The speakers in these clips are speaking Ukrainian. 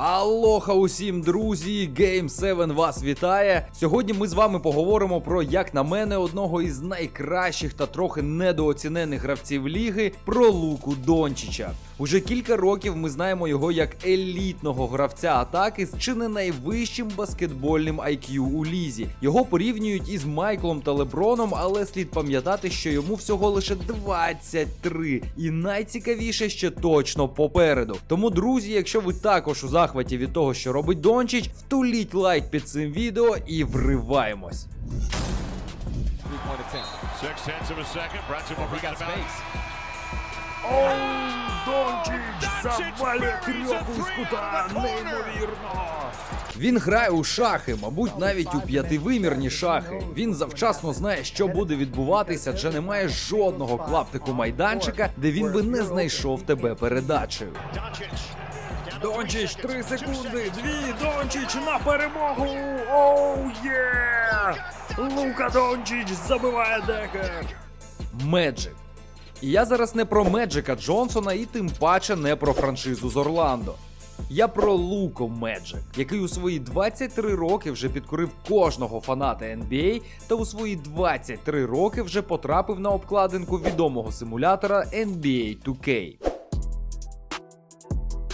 Алоха усім, друзі! Game 7 вас вітає. Сьогодні ми з вами поговоримо про, як на мене, одного із найкращих та трохи недооцінених гравців ліги про Луку Дончича. Уже кілька років ми знаємо його як елітного гравця атаки з чи не найвищим баскетбольним IQ у лізі. Його порівнюють із Майклом та Леброном, але слід пам'ятати, що йому всього лише 23. І найцікавіше ще точно попереду. Тому, друзі, якщо ви також у захваті від того, що робить Дончич, втуліть лайк під цим відео і вриваємось. Дончич завалює трьоху із кута. Неймовірно. Він грає у шахи, мабуть, навіть у п'ятивимірні шахи. Він завчасно знає, що буде відбуватися, адже немає жодного клаптику майданчика, де він би не знайшов тебе передачею. Дончич, три секунди, дві, Дончич на перемогу! Оу є! Лука Дончич забиває декер! Меджик. І я зараз не про Меджика Джонсона і тим паче не про франшизу з Орландо. Я про Луко Меджик, який у свої 23 роки вже підкорив кожного фаната NBA та у свої 23 роки вже потрапив на обкладинку відомого симулятора NBA 2K.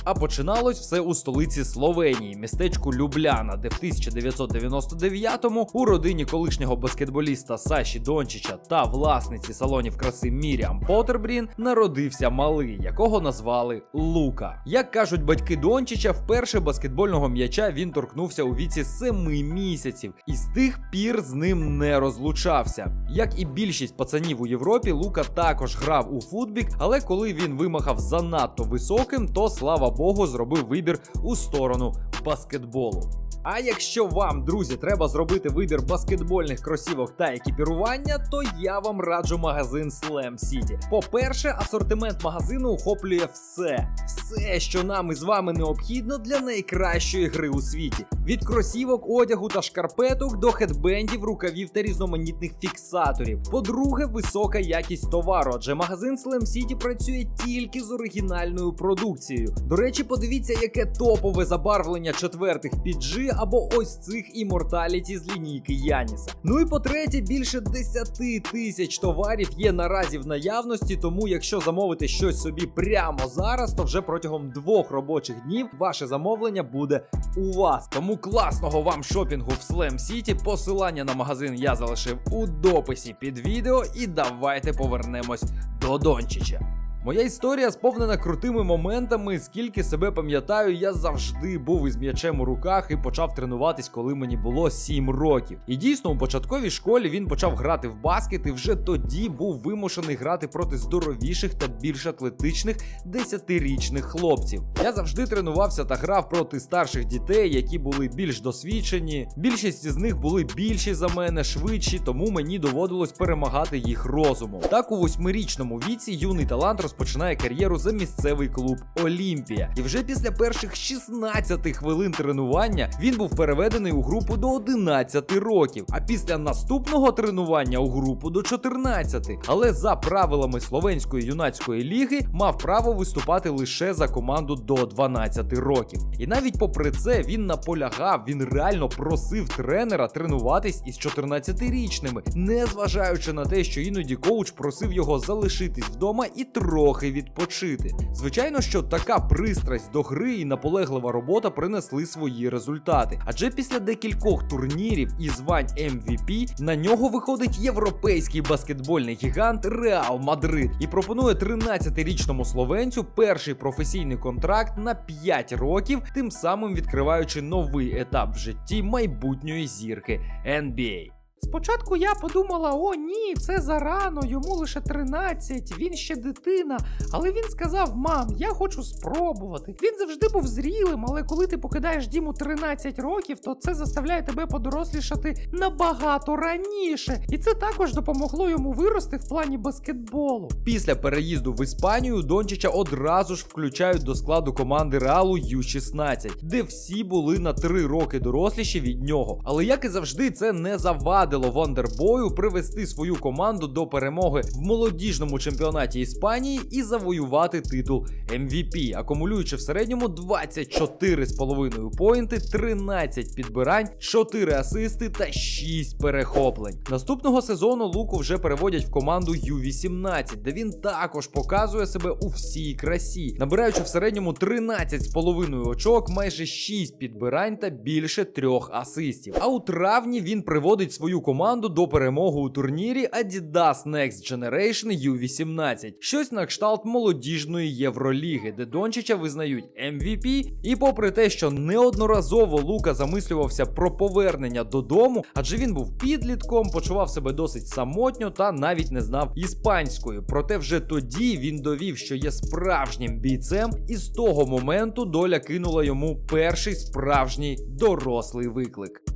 А починалось все у столиці Словенії, містечку Любляна, де в 1999-му у родині колишнього баскетболіста Саші Дончича та власниці салонів краси Міріам Потербрін народився малий, якого назвали Лука. Як кажуть батьки Дончича, вперше баскетбольного м'яча він торкнувся у віці 7 місяців і з тих пір з ним не розлучався. Як і більшість пацанів у Європі, Лука також грав у футбік, але коли він вимахав занадто високим, то слава Богу, зробив вибір у сторону баскетболу. А якщо вам, друзі, треба зробити вибір баскетбольних кросівок та екіпірування, то я вам раджу магазин Slam City. По-перше, асортимент магазину охоплює все, все, що нам із вами необхідно для найкращої гри у світі: від кросівок, одягу та шкарпеток до хедбендів, рукавів та різноманітних фіксаторів. По-друге, висока якість товару, адже магазин Slam City працює тільки з оригінальною продукцією. До речі, подивіться, яке топове забарвлення четвертих PG або ось цих іморталіті з лінійки Яніса. Ну і по-третє, більше 10 тисяч товарів є наразі в наявності, тому якщо замовити щось собі прямо зараз, то вже протягом двох робочих днів ваше замовлення буде у вас. Тому класного вам шопінгу в Slam City. Посилання на магазин я залишив у дописі під відео. І давайте повернемось до Дончича. Моя історія сповнена крутими моментами. Скільки себе пам'ятаю, я завжди був із м'ячем у руках і почав тренуватись, коли мені було 7 років. І дійсно, у початковій школі він почав грати в баскет і вже тоді був вимушений грати проти здоровіших та більш атлетичних 10-річних хлопців. Я завжди тренувався та грав проти старших дітей, які були більш досвідчені. Більшість з них були більші за мене, швидші, тому мені доводилось перемагати їх розумом. Так у восьмирічному віці юний талант розпочинає кар'єру за місцевий клуб Олімпія. І вже після перших 16 хвилин тренування він був переведений у групу до 11 років, а після наступного тренування у групу до 14. Але за правилами словенської юнацької ліги мав право виступати лише за команду до 12 років. І навіть попри це він наполягав, він реально просив тренера тренуватись із 14-річними, не зважаючи на те, що іноді коуч просив його залишитись вдома і трохи відпочити. Звичайно, що така пристрасть до гри і наполеглива робота принесли свої результати. Адже після декількох турнірів і звань MVP на нього виходить європейський баскетбольний гігант Реал Мадрид і пропонує 13-річному словенцю перший професійний контракт на 5 років, тим самим відкриваючи новий етап в житті майбутньої зірки NBA. Спочатку я подумала: о, ні, це зарано, йому лише 13, він ще дитина. Але він сказав: мам, я хочу спробувати. Він завжди був зрілим, але коли ти покидаєш дім у 13 років, то це заставляє тебе подорослішати набагато раніше. І це також допомогло йому вирости в плані баскетболу. Після переїзду в Іспанію Дончича одразу ж включають до складу команди Реалу Ю-16, де всі були на 3 роки доросліші від нього. Але як і завжди, це не завадило завадило Вандербою привести свою команду до перемоги в молодіжному чемпіонаті Іспанії і завоювати титул MVP, акумулюючи в середньому 24,5 поінти, 13 підбирань, 4 асисти та 6 перехоплень. Наступного сезону Луку вже переводять в команду U18, де він також показує себе у всій красі, набираючи в середньому 13,5 очок, майже 6 підбирань та більше 3 асистів. А у травні він приводить свою команду до перемоги у турнірі Adidas Next Generation U18, щось на кшталт молодіжної Євроліги, де Дончича визнають MVP. І попри те, що неодноразово Лука замислювався про повернення додому, адже він був підлітком, почував себе досить самотньо та навіть не знав іспанської. Проте вже тоді він довів, що є справжнім бійцем, і з того моменту доля кинула йому перший справжній дорослий виклик.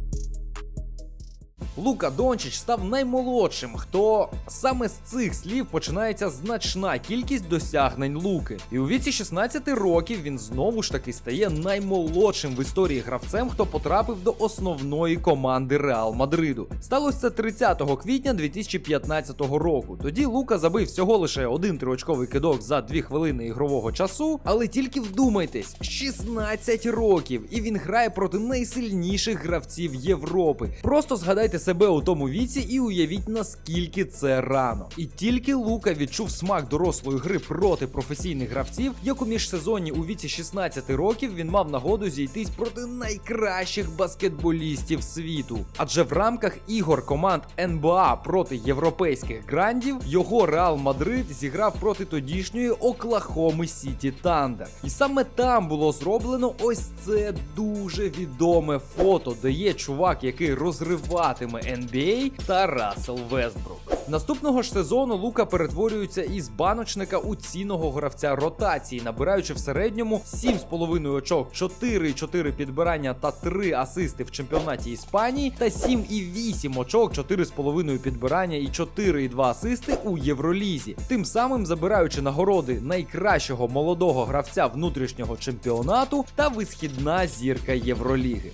Лука Дончич став наймолодшим, хто саме з цих слів починається значна кількість досягнень Луки. І у віці 16 років він знову ж таки стає наймолодшим в історії гравцем, хто потрапив до основної команди Реал Мадриду. Сталося це 30 квітня 2015 року. Тоді Лука забив всього лише один триочковий кидок за 2 хвилини ігрового часу, але тільки вдумайтесь, 16 років, і він грає проти найсильніших гравців Європи. Просто згадайте себе у тому віці і уявіть наскільки це рано. І тільки Лука відчув смак дорослої гри проти професійних гравців, як у міжсезонні у віці 16 років він мав нагоду зійтись проти найкращих баскетболістів світу. Адже в рамках ігор команд НБА проти європейських грандів його Реал Мадрид зіграв проти тодішньої Оклахоми Сіті Тандер. І саме там було зроблено ось це дуже відоме фото, де є чувак, який розриватиме NBA та Рассел Вестбрук. Наступного ж сезону Лука перетворюється із баночника у цінного гравця ротації, набираючи в середньому 7,5 очок, 4,4 підбирання та 3 асисти в чемпіонаті Іспанії та 7,8 очок, 4,5 підбирання і 4,2 асисти у Євролізі, тим самим забираючи нагороди найкращого молодого гравця внутрішнього чемпіонату та висхідна зірка Євроліги.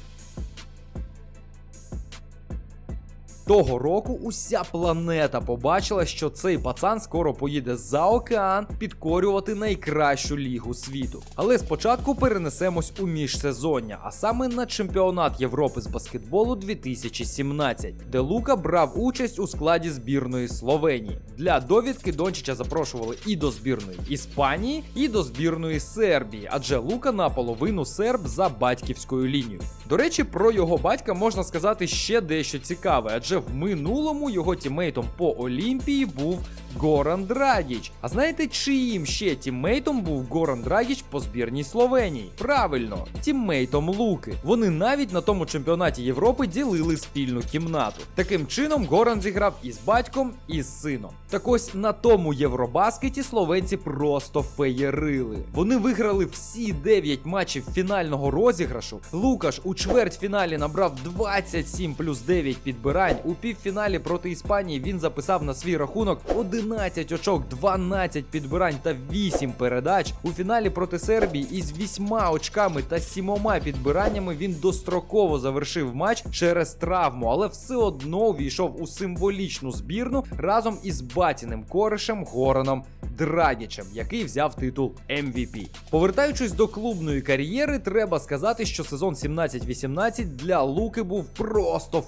Того року уся планета побачила, що цей пацан скоро поїде за океан підкорювати найкращу лігу світу. Але спочатку перенесемось у міжсезоння, а саме на чемпіонат Європи з баскетболу 2017, де Лука брав участь у складі збірної Словенії. Для довідки Дончича запрошували і до збірної Іспанії, і до збірної Сербії, адже Лука наполовину серб за батьківською лінією. До речі, про його батька можна сказати ще дещо цікаве, адже в минулому його тімейтом по Олімпії був Горан Драгіч. А знаєте, чиїм ще тіммейтом був Горан Драгіч по збірній Словенії? Правильно, тіммейтом Луки. Вони навіть на тому чемпіонаті Європи ділили спільну кімнату. Таким чином, Горан зіграв і з батьком, і з сином. Так ось на тому Євробаскеті словенці просто феєрили. Вони виграли всі 9 матчів фінального розіграшу. Лукаш у чвертьфіналі набрав 27 плюс 9 підбирань. У півфіналі проти Іспанії він записав на свій рахунок 11 очок, 12 підбирань та 8 передач. У фіналі проти Сербії із 8 очками та 7 підбираннями він достроково завершив матч через травму, але все одно увійшов у символічну збірну разом із батіним коришем Гораном Драгічем, який взяв титул MVP. Повертаючись до клубної кар'єри, треба сказати, що сезон 17-18 для Луки був просто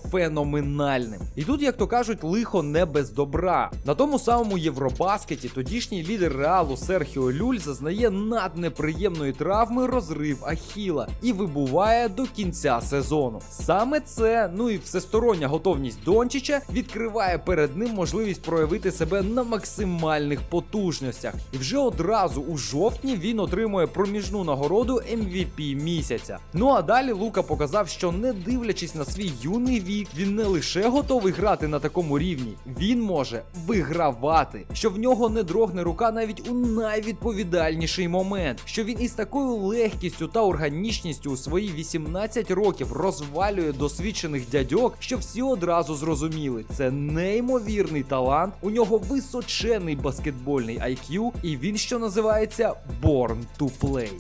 феноменальним. І тут, як то кажуть, лихо не без добра. На тому самому Євробаскеті тодішній лідер реалу Серхіо Люль зазнає наднеприємної травми розрив Ахіла і вибуває до кінця сезону. Саме це, ну і всестороння готовність Дончича відкриває перед ним можливість проявити себе на максимальних потужностях. І вже одразу у жовтні він отримує проміжну нагороду MVP місяця. Ну а далі Лука показав, що не дивлячись на свій юний вік, він не лише готовий грати на такому рівні, він може вигравати, що в нього не дрогне рука навіть у найвідповідальніший момент, що він із такою легкістю та органічністю у свої 18 років розвалює досвідчених дядьок, що всі одразу зрозуміли, це неймовірний талант, у нього височений баскетбольний IQ, і він, що називається, born to play.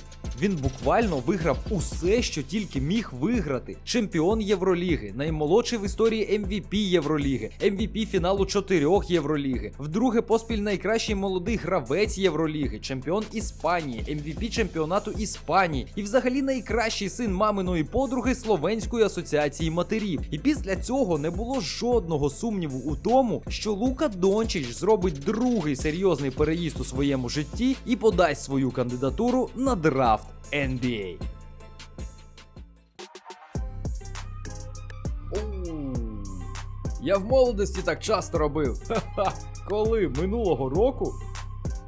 Він буквально виграв усе, що тільки міг виграти: чемпіон Євроліги, наймолодший в історії MVP Євроліги, MVP фіналу чотирьох Євроліги, вдруге поспіль найкращий молодий гравець Євроліги, чемпіон Іспанії, MVP чемпіонату Іспанії і взагалі найкращий син маминої подруги Словенської асоціації матерів. І після цього не було жодного сумніву у тому, що Лука Дончич зробить другий серйозний переїзд у своєму житті і подасть свою кандидатуру на драфт NBA. Я в молодості так часто робив. Ха-ха. Коли минулого року?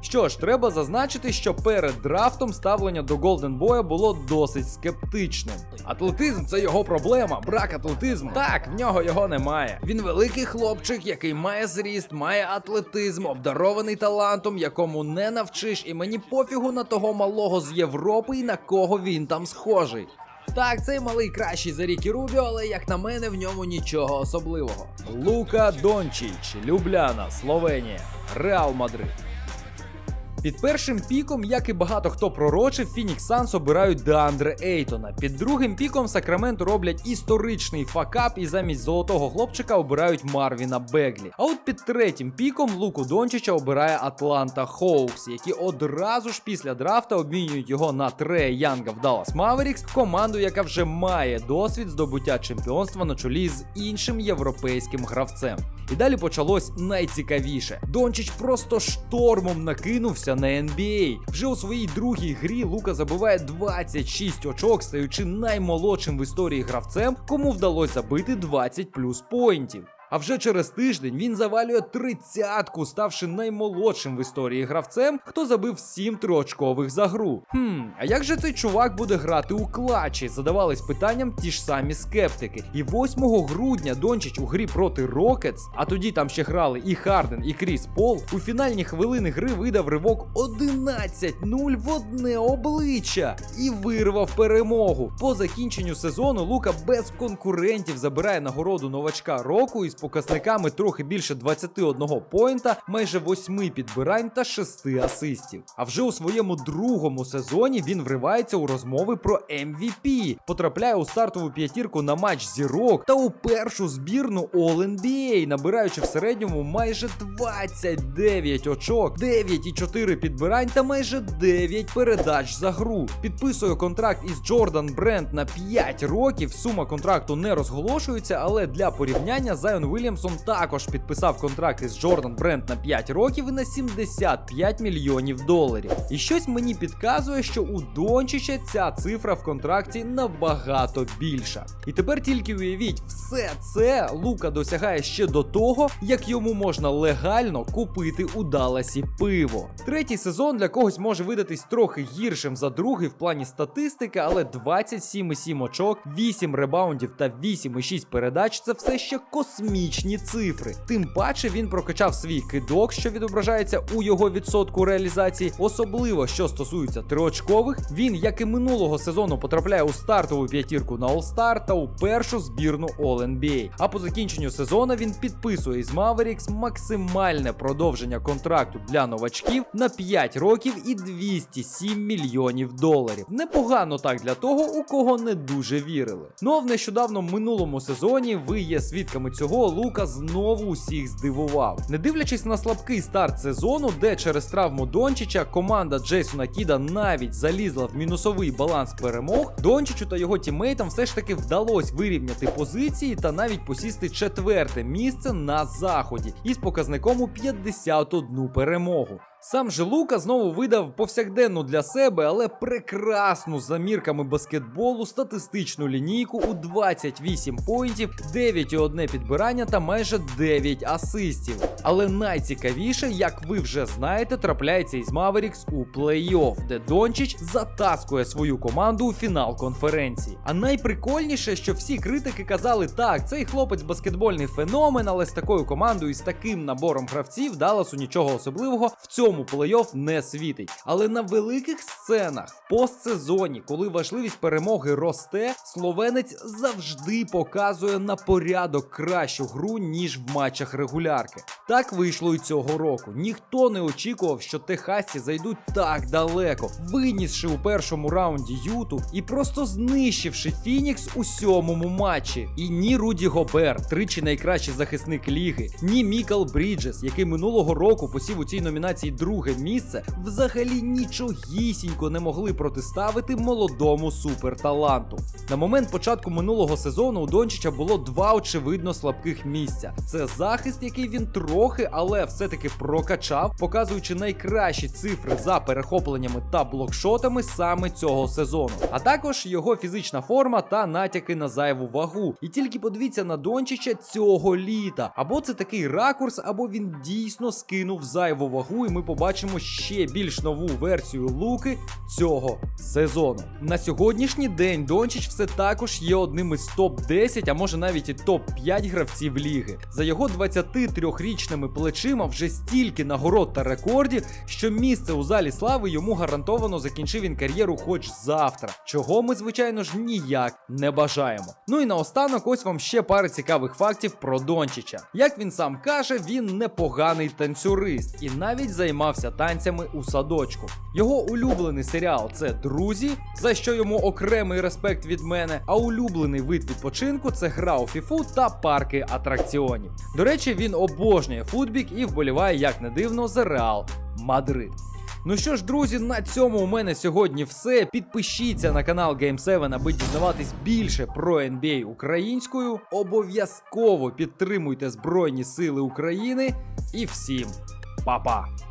Що ж, треба зазначити, що перед драфтом ставлення до Golden Boy було досить скептичним. Атлетизм це його проблема, брак атлетизму. Так, в нього його немає. Він великий хлопчик, який має зріст, має атлетизм, обдарований талантом, якому не навчиш, і мені пофігу на того малого з Європи і на кого він там схожий. Так, цей малий кращий за Рікі Рубіо, але як на мене, в ньому нічого особливого. Лука Дончич, Любляна, Словенія, Реал Мадрид. Під першим піком, як і багато хто пророчив, Фінікс Санс обирають Деандре Ейтона. Під другим піком Сакраменто роблять історичний факап і замість золотого хлопчика обирають Марвіна Беглі. А от під третім піком Луку Дончича обирає Атланта Хоукс, які одразу ж після драфта обмінюють його на Трея Янга в Даллас Маверікс, команду, яка вже має досвід здобуття чемпіонства на чолі з іншим європейським гравцем. І далі почалось найцікавіше. Дончич просто штормом накинувся на NBA. Вже у своїй другій грі Лука забиває 26 очок, стаючи наймолодшим в історії гравцем, кому вдалося забити 20 плюс поінтів. А вже через тиждень він завалює тридцятку, ставши наймолодшим в історії гравцем, хто забив 7 триочкових за гру. Хм, а як же цей чувак буде грати у клатчі? Задавались питанням ті ж самі скептики. І 8 грудня Дончич у грі проти Рокетс, а тоді там ще грали і Харден, і Кріс Пол, у фінальні хвилини гри видав ривок 11-0 в одне обличчя і вирвав перемогу. По закінченню сезону Лука без конкурентів забирає нагороду новачка року із показниками трохи більше 21 поінта, майже 8 підбирань та 6 асистів. А вже у своєму другому сезоні він вривається у розмови про MVP, потрапляє у стартову п'ятірку на матч зірок та у першу збірну All-NBA, набираючи в середньому майже 29 очок, 9,4 підбирань та майже 9 передач за гру. Підписує контракт із Джордан Бренд на 5 років. Сума контракту не розголошується, але для порівняння Зайон Вільямсон також підписав контракт із Джордан Бренд на 5 років і на 75 мільйонів доларів. І щось мені підказує, що у Дончича ця цифра в контракті набагато більша. І тепер тільки уявіть, все це Лука досягає ще до того, як йому можна легально купити у Далласі пиво. Третій сезон для когось може видатись трохи гіршим за другий в плані статистики, але 27,7 очок, 8 ребаундів та 8,6 передач це все ще космічні цифри. Тим паче він прокачав свій кидок, що відображається у його відсотку реалізації. Особливо що стосується триочкових, він, як і минулого сезону, потрапляє у стартову п'ятірку на All-Star та у першу збірну All-NBA. А по закінченню сезону він підписує із Mavericks максимальне продовження контракту для новачків на 5 років і 207 мільйонів доларів. Непогано так для того, у кого не дуже вірили. Ну а в нещодавно минулому сезоні ви є свідками цього. Лука знову усіх здивував. Не дивлячись на слабкий старт сезону, де через травму Дончича команда Джейсона Кіда навіть залізла в мінусовий баланс перемог. Дончичу та його тімейтам все ж таки вдалося вирівняти позиції та навіть посісти четверте місце на заході із показником у 51 перемогу. Сам же Лука знову видав повсякденну для себе, але прекрасну за мірками баскетболу статистичну лінійку у 28 поінтів, 9,1 підбирання та майже 9 асистів. Але найцікавіше, як ви вже знаєте, трапляється із Маверікс у плей-офф, де Дончич затаскує свою команду у фінал конференції. А найприкольніше, що всі критики казали, так, цей хлопець баскетбольний феномен, але з такою командою і з таким набором гравців Далласу нічого особливого в цьому плей-офф не світить. Але на великих сценах постсезоні, коли важливість перемоги росте, словенець завжди показує на порядок кращу гру, ніж в матчах регулярки. Так вийшло і цього року. Ніхто не очікував, що техасці зайдуть так далеко, винісши у першому раунді Юту і просто знищивши Фінікс у сьомому матчі. І ні Руді Гобер, тричі найкращий захисник ліги, ні Мікал Бріджес, який минулого року посів у цій номінації друге місце, взагалі нічогісінько не могли протиставити молодому суперталанту. На момент початку минулого сезону у Дончича було два очевидно слабких місця: це захист, який він трохи, але все-таки прокачав, показуючи найкращі цифри за перехопленнями та блокшотами саме цього сезону. А також його фізична форма та натяки на зайву вагу. І тільки подивіться на Дончича цього літа. Або це такий ракурс, або він дійсно скинув зайву вагу, і ми побачимо ще більш нову версію луки цього сезону. На сьогоднішній день Дончич все також є одним із топ-10, а може навіть і топ-5 гравців ліги. За його 23-річними плечима вже стільки нагород та рекордів, що місце у залі слави йому гарантовано закінчив він кар'єру хоч завтра, чого ми, звичайно ж, ніяк не бажаємо. Ну і наостанок, ось вам ще пара цікавих фактів про Дончича. Як він сам каже, він непоганий танцюрист і навіть займався танцями у садочку. Його улюблений серіал це Друзі, за що йому окремий респект від мене. А улюблений вид відпочинку це гра у фіфу та парки атракціонів. До речі, він обожнює футбік і вболіває, як не дивно, за Реал Мадрид. Ну що ж, друзі, на цьому у мене сьогодні все. Підпишіться на канал Game7, аби дізнаватись більше про NBA українською. Обов'язково підтримуйте Збройні Сили України і всім па-па!